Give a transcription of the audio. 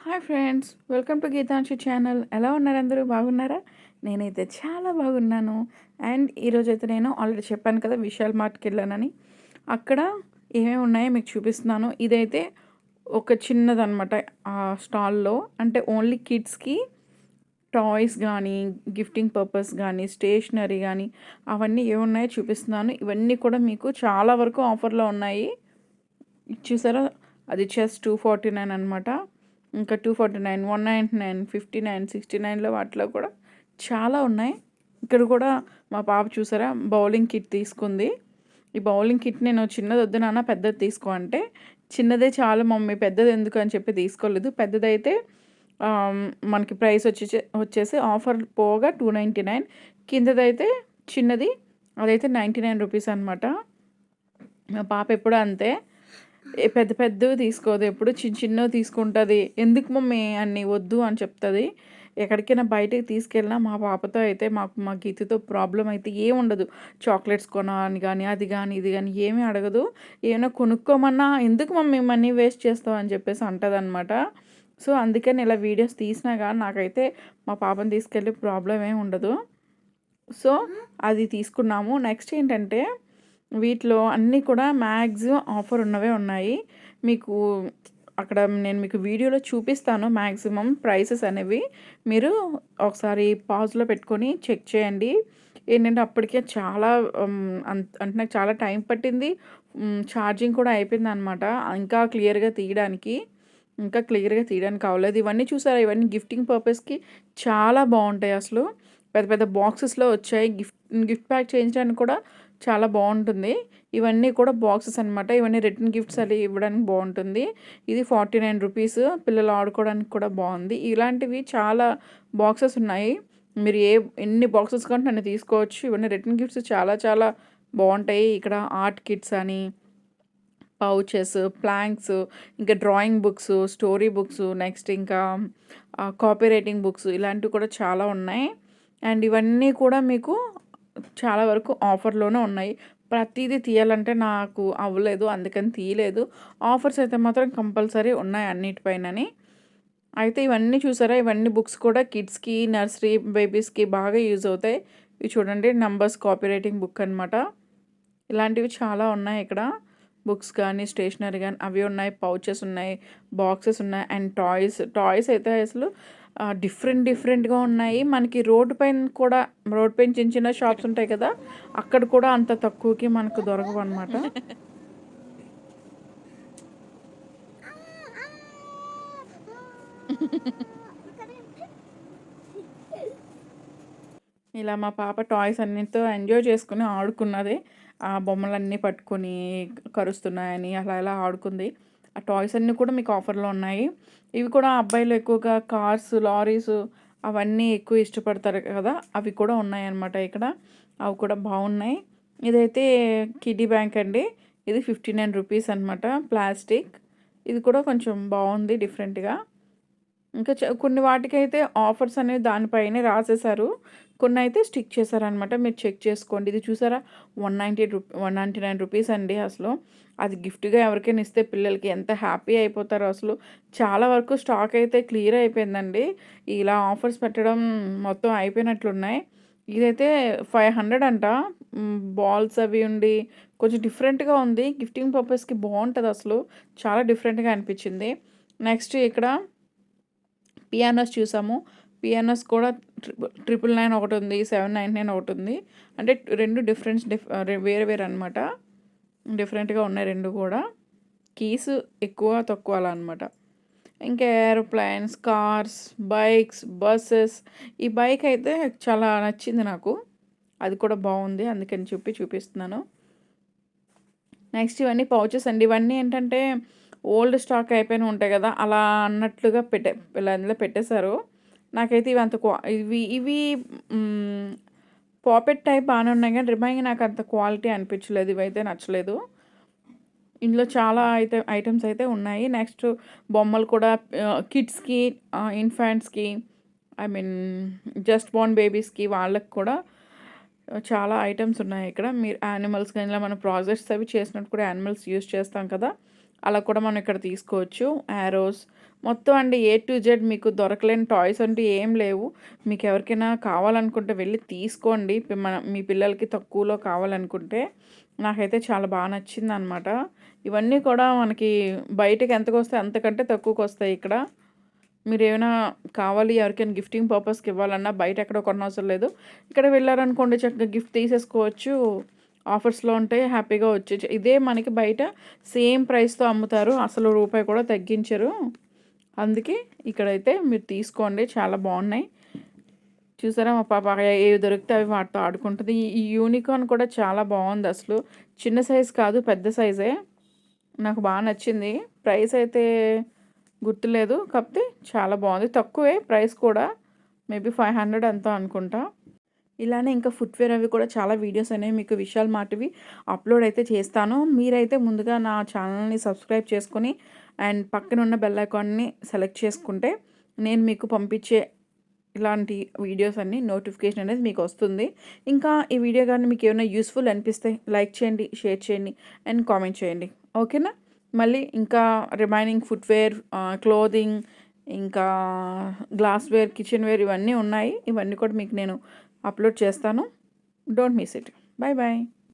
Hi friends welcome to Geetanshi channel. ఎలా ఉన్నారు అందరూ? బాగున్నారా? నేనైతే చాలా బాగున్నాను. అండ్ ఈరోజు అయితే నేను ఆల్రెడీ చెప్పాను కదా విశాల్ మార్ట్కి వెళ్ళానని. అక్కడ ఏమేమి ఉన్నాయో మీకు చూపిస్తున్నాను. ఇదైతే ఒక చిన్నదనమాట ఆ స్టాల్లో. అంటే ఓన్లీ కిడ్స్కి టాయ్స్ కానీ గిఫ్టింగ్ పర్పస్ కానీ స్టేషనరీ కానీ అవన్నీ ఏమున్నాయో చూపిస్తున్నాను. ఇవన్నీ కూడా మీకు చాలా వరకు ఆఫర్లో ఉన్నాయి. చూసారా? అది చెస్ టూ ఫార్టీ నైన్ అనమాట ఇంకా two forty nine one ninety nine fifty nine sixty నైన్లో వాటిలో కూడా చాలా ఉన్నాయి. ఇక్కడ కూడా మా పాప చూసారా? బౌలింగ్ కిట్ తీసుకుంది. ఈ బౌలింగ్ కిట్ నేను చిన్నది వద్దు నాన్న పెద్దది తీసుకో అంటే చిన్నదే చాలా మమ్మీ పెద్దది ఎందుకు అని చెప్పి తీసుకోలేదు. పెద్దదైతే మనకి ప్రైస్ వచ్చి వచ్చేసి ఆఫర్ పోగా టూ నైంటీ నైన్. కిందదైతే చిన్నది అదైతే నైంటీ నైన్ రూపీస్ అనమాట మా పాప ఎప్పుడు అంతే. పెద్ద పెద్దవి తీసుకోదు. ఎప్పుడు చిన్న చిన్నవి తీసుకుంటుంది. ఎందుకు మమ్మీ అన్నీ వద్దు అని చెప్తుంది. ఎక్కడికైనా బయటకి తీసుకెళ్ళినా మా పాపతో అయితే మాకు మా గీతతో ప్రాబ్లం అయితే ఏం ఉండదు. చాక్లెట్స్ కొనాలని కానీ అది కానీ ఇది కానీ ఏమీ అడగదు. ఏమైనా కొనుక్కోమన్నా ఎందుకు మమ్మీ మనీ వేస్ట్ చేస్తావు అని చెప్పేసి అంటుంది అనమాట సో అందుకని ఇలా వీడియోస్ తీసినా కానీ నాకైతే మా పాపని తీసుకెళ్ళి ప్రాబ్లం ఏమి ఉండదు. సో అది తీసుకున్నాము. నెక్స్ట్ ఏంటంటే వీటిలో అన్నీ కూడా మ్యాక్సిమం ఆఫర్ ఉన్నవే ఉన్నాయి. మీకు అక్కడ నేను మీకు వీడియోలో చూపిస్తాను మ్యాక్సిమం ప్రైసెస్ అనేవి. మీరు ఒకసారి పాజ్లో పెట్టుకొని చెక్ చేయండి. ఏంటంటే అప్పటికే చాలా అంటే నాకు చాలా టైం పట్టింది. ఛార్జింగ్ కూడా అయిపోయింది అనమాట ఇంకా క్లియర్గా తీయడానికి ఇంకా క్లియర్గా తీయడానికి అవ్వలేదు ఇవన్నీ చూసారా? ఇవన్నీ గిఫ్టింగ్ పర్పస్కి చాలా బాగుంటాయి అసలు. పెద్ద పెద్ద బాక్సెస్లో వచ్చాయి. గిఫ్ట్ గిఫ్ట్ ప్యాక్ చేయించడానికి కూడా చాలా బాగుంటుంది. ఇవన్నీ కూడా బాక్సెస్ అనమాట ఇవన్నీ రిటర్న్ గిఫ్ట్స్ అది ఇవ్వడానికి బాగుంటుంది. ఇది ఫార్టీ నైన్ రూపీస్. పిల్లలు ఆడుకోవడానికి కూడా బాగుంది. ఇలాంటివి చాలా బాక్సెస్ ఉన్నాయి. మీరు ఏ ఎన్ని బాక్సెస్ కంటే నన్ను తీసుకోవచ్చు. ఇవన్నీ రిటర్న్ గిఫ్ట్స్ చాలా చాలా బాగుంటాయి. ఇక్కడ ఆర్ట్ కిట్స్ అని పౌచెస్ ప్లాంక్స్ ఇంకా drawing books story books next ఇంకా కాపీ రైటింగ్ బుక్స్ ఇలాంటివి కూడా చాలా ఉన్నాయి. అండ్ ఇవన్నీ కూడా మీకు చాలా వరకు ఆఫర్లోనే ఉన్నాయి. ప్రతిదీ తీయాలంటే నాకు అవ్వలేదు అందుకని తీయలేదు. ఆఫర్స్ అయితే మాత్రం కంపల్సరీ ఉన్నాయి అన్నిటిపైనని. అయితే ఇవన్నీ చూసారా? ఇవన్నీ బుక్స్ కూడా కిడ్స్కి నర్సరీ బేబీస్కి బాగా యూజ్ అవుతాయి. ఇవి చూడండి నంబర్స్ కాపీ రైటింగ్ బుక్ అనమాట ఇలాంటివి చాలా ఉన్నాయి ఇక్కడ. బుక్స్ కానీ స్టేషనరీ కానీ అవి ఉన్నాయి పౌచెస్ ఉన్నాయి బాక్సెస్ ఉన్నాయి అండ్ టాయ్స్. టాయ్స్ అయితే అసలు డిఫరెంట్ డిఫరెంట్గా ఉన్నాయి. మనకి రోడ్డు పైన కూడా రోడ్ పైన చిన్న చిన్న షాప్స్ ఉంటాయి కదా అక్కడ కూడా అంత తక్కువకి మనకు దొరకవు అనమాట ఇలా మా పాప టాయ్స్ అన్నితో ఎంజాయ్ చేసుకుని ఆడుకున్నది. ఆ బొమ్మలన్నీ పట్టుకొని కరుస్తున్నాయని అలా ఇలా ఆడుకుంది. ఆ టాయ్స్ అన్నీ కూడా మీకు ఆఫర్లో ఉన్నాయి. ఇవి కూడా అబ్బాయిలు ఎక్కువగా కార్స్ లారీస్ అవన్నీ ఎక్కువ ఇష్టపడతారు కదా అవి కూడా ఉన్నాయన్నమాట ఇక్కడ. అవి కూడా బాగున్నాయి. ఇదైతే కిడ్డీ బ్యాంక్ అండి. ఇది ఫిఫ్టీ నైన్ రూపీస్ అనమాట ప్లాస్టిక్. ఇది కూడా కొంచెం బాగుంది డిఫరెంట్గా. ఇంకా కొన్ని వాటికైతే ఆఫర్స్ అనేవి దానిపైనే రాసేసారు కొన్ని అయితే స్టిక్ చేశారనమాట మీరు చెక్ చేసుకోండి. ఇది చూసారా? One ninety rupee one ninety nine rupees అండి అసలు. అది గిఫ్ట్గా ఎవరికైనా ఇస్తే పిల్లలకి ఎంత హ్యాపీ అయిపోతారో అసలు. చాలా వరకు స్టాక్ అయితే క్లియర్ అయిపోయిందండి. ఇలా ఆఫర్స్ పెట్టడం మొత్తం అయిపోయినట్లున్నాయి. ఇదైతే ఫైవ్ హండ్రెడ్ అంట. బాల్స్ అవి ఉండి కొంచెం డిఫరెంట్గా ఉంది. గిఫ్టింగ్ పర్పస్కి బాగుంటుంది అసలు. చాలా డిఫరెంట్గా అనిపించింది. నెక్స్ట్ ఇక్కడ పియానోస్ చూసాము. పిఎన్ఎస్ కూడా ట్రిపుల్ ట్రిపుల్ నైన్ ఒకటి ఉంది సెవెన్ నైన్ నైన్ ఒకటి ఉంది. అంటే రెండు డిఫరెన్స్ డిఫ్ వేరే వేరే అనమాట డిఫరెంట్గా ఉన్నాయి రెండు కూడా. కీస్ ఎక్కువ తక్కువ అలా అనమాట ఇంకా ఏరోప్లైన్స్ కార్స్ బైక్స్ బస్సెస్ ఈ బైక్ అయితే చాలా నచ్చింది నాకు. అది కూడా బాగుంది అందుకని చెప్పి చూపిస్తున్నాను. నెక్స్ట్ ఇవన్నీ పౌచెస్ అండి. ఇవన్నీ ఏంటంటే ఓల్డ్ స్టాక్ అయిపోయిన ఉంటాయి కదా అలా అన్నట్లుగా పెట్టే ఇలా అందులో పెట్టేశారు. నాకైతే ఇవి అంత ఇవి ఇవి పాపెట్ టైప్ బాగానే ఉన్నాయి కానీ రిమైంగ్ నాకు అంత క్వాలిటీ అనిపించలేదు ఇవైతే నచ్చలేదు. ఇందులో చాలా అయితే ఐటమ్స్ అయితే ఉన్నాయి. నెక్స్ట్ బొమ్మలు కూడా కిడ్స్కి ఇన్ఫాంట్స్కి ఐ మీన్ జస్ట్ బోర్న్ బేబీస్కి వాళ్ళకి కూడా చాలా ఐటమ్స్ ఉన్నాయి ఇక్కడ. మీరు యానిమల్స్ కానీ ఇలా మనం ప్రాజెక్ట్స్ అవి చేసినట్టు కూడా యానిమల్స్ యూస్ చేస్తాం కదా అలా కూడా మనం ఇక్కడ తీసుకోవచ్చు. యారోస్ మొత్తం అండి ఏ టు జెడ్ మీకు దొరకలేని టాయ్స్ అంటూ ఏం లేవు. మీకు ఎవరికైనా కావాలనుకుంటే వెళ్ళి తీసుకోండి. మన మీ పిల్లలకి తక్కువలో కావాలనుకుంటే. నాకైతే చాలా బాగా నచ్చింది అనమాట ఇవన్నీ కూడా మనకి బయటకి ఎంతకు వస్తాయి అంతకంటే తక్కువకి వస్తాయి ఇక్కడ. మీరు ఏమైనా కావాలి ఎవరికైనా గిఫ్టింగ్ పర్పస్కి ఇవ్వాలన్నా బయట ఎక్కడ కొనవసరం లేదు. ఇక్కడ వెళ్ళారనుకోండి చక్కగా గిఫ్ట్ తీసేసుకోవచ్చు. ఆఫర్స్లో ఉంటే హ్యాపీగా వచ్చే ఇదే మనకి బయట సేమ్ ప్రైస్తో అమ్ముతారు. అసలు రూపాయి కూడా తగ్గించరు. అందుకే ఇక్కడైతే మీరు తీసుకోండి. చాలా బాగున్నాయి. చూసారా మా పాప ఏవి దొరికితే అవి వాటితో ఆడుకుంటుంది. ఈ- యూనికార్న్ కూడా చాలా బాగుంది అసలు. చిన్న సైజ్ కాదు పెద్ద సైజే. నాకు బాగా నచ్చింది. ప్రైస్ అయితే గుర్తులేదు. కాకపోతే చాలా బాగుంది. తక్కువే ప్రైస్ కూడా. మేబీ ఫైవ్ హండ్రెడ్ ఎంతో అనుకుంటా. ఇలానే ఇంకా ఫుట్వేర్ అవి కూడా చాలా వీడియోస్ అనేవి మీకు విషయాలు మాటివి అప్లోడ్ అయితే చేస్తాను. మీరైతే ముందుగా నా ఛానల్ని సబ్స్క్రైబ్ చేసుకొని అండ్ పక్కన ఉన్న బెల్ ఐకాన్ని సెలెక్ట్ చేసుకుంటే నేను మీకు పంపించే ఇలాంటి వీడియోస్ అన్ని నోటిఫికేషన్ అనేది మీకు వస్తుంది. ఇంకా ఈ వీడియో కానీ మీకు ఏమైనా యూస్ఫుల్ అనిపిస్తే లైక్ చేయండి షేర్ చేయండి అండ్ కామెంట్ చేయండి. ఓకేనా మళ్ళీ ఇంకా రిమైనింగ్ ఫుట్వేర్ క్లోదింగ్ ఇంకా గ్లాస్వేర్ కిచెన్ వేర్ ఇవన్నీ ఉన్నాయి. ఇవన్నీ కూడా మీకు నేను అప్లోడ్ చేస్తాను. Don't miss it bye bye